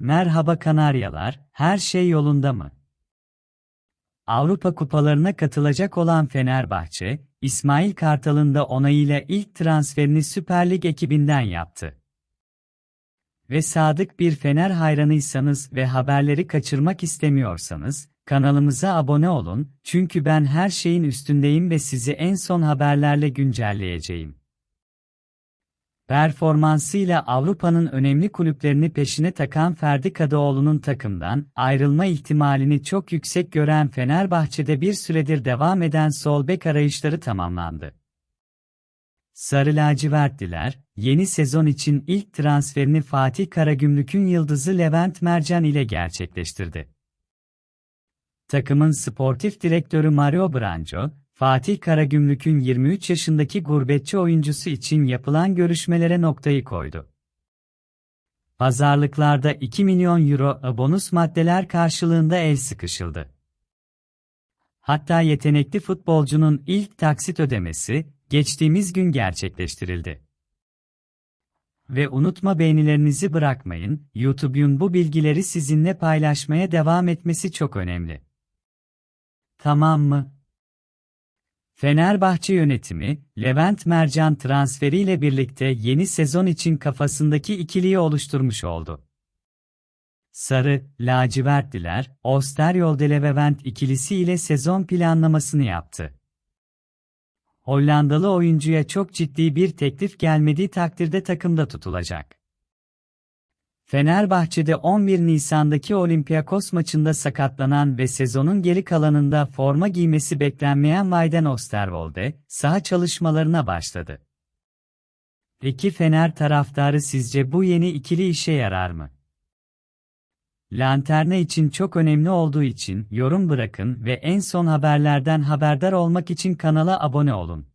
Merhaba Kanaryalar, her şey yolunda mı? Avrupa kupalarına katılacak olan Fenerbahçe, İsmail Kartal'ın da onayıyla ilk transferini Süper Lig ekibinden yaptı. Ve sadık bir Fener hayranıysanız ve haberleri kaçırmak istemiyorsanız, kanalımıza abone olun, çünkü ben her şeyin üstündeyim ve sizi en son haberlerle güncelleyeceğim. Performansıyla Avrupa'nın önemli kulüplerini peşine takan Ferdi Kadıoğlu'nun takımdan ayrılma ihtimalini çok yüksek gören Fenerbahçe'de bir süredir devam eden sol bek arayışları tamamlandı. Sarı lacivertliler, yeni sezon için ilk transferini Fatih Karagümrük'ün yıldızı Levent Mercan ile gerçekleştirdi. Takımın sportif direktörü Mario Branco, Fatih Karagümrük'ün 23 yaşındaki gurbetçi oyuncusu için yapılan görüşmelere noktayı koydu. Pazarlıklarda 2 milyon euro bonus maddeler karşılığında el sıkışıldı. Hatta yetenekli futbolcunun ilk taksit ödemesi, geçtiğimiz gün gerçekleştirildi. Ve unutma beğenilerinizi bırakmayın, YouTube'un bu bilgileri sizinle paylaşmaya devam etmesi çok önemli. Tamam mı? Fenerbahçe yönetimi, Levent Mercan transferiyle birlikte yeni sezon için kafasındaki ikiliyi oluşturmuş oldu. Sarı, lacivertliler, Osterwolde Levent ikilisi ile sezon planlamasını yaptı. Hollandalı oyuncuya çok ciddi bir teklif gelmediği takdirde takımda tutulacak. Fenerbahçe'de 11 Nisan'daki Olympiakos maçında sakatlanan ve sezonun geri kalanında forma giymesi beklenmeyen Wayden Osterwolde, saha çalışmalarına başladı. Peki Fener taraftarı sizce bu yeni ikili işe yarar mı? Lanterna için çok önemli olduğu için yorum bırakın ve en son haberlerden haberdar olmak için kanala abone olun.